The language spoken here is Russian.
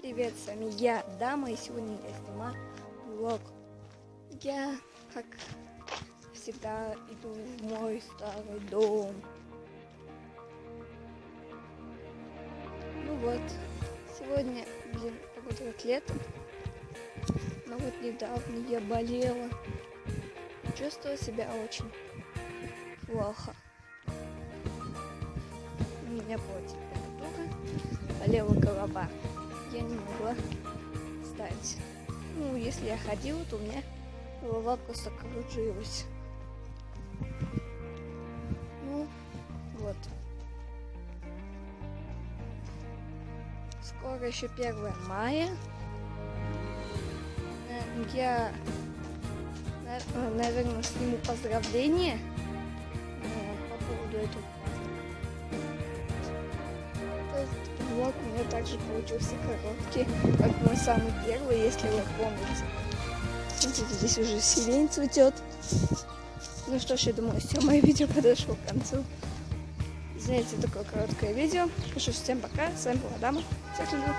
привет, с вами я, Дама, и сегодня я снимаю влог. Я, как всегда, иду в мой старый дом. Ну вот, сегодня, блин, погода как лето. Но вот недавно я болела. Чувствовала себя очень плохо. У меня была температура, болела голова. Я не могла встать. Ну, если я ходила, то у меня голова просто кружилась. Ну, вот. Скоро еще 1 мая. Э, Я, наверное, сниму поздравления э, по поводу этого Влог у меня также получился короткий, как мой самый первый, если вы помните. Смотрите, здесь уже сирень цветет. Ну что ж, я думаю, все, мое видео подошло к концу. Извините, такое короткое видео. Ж, всем пока. С вами была Дама. Всех люблю.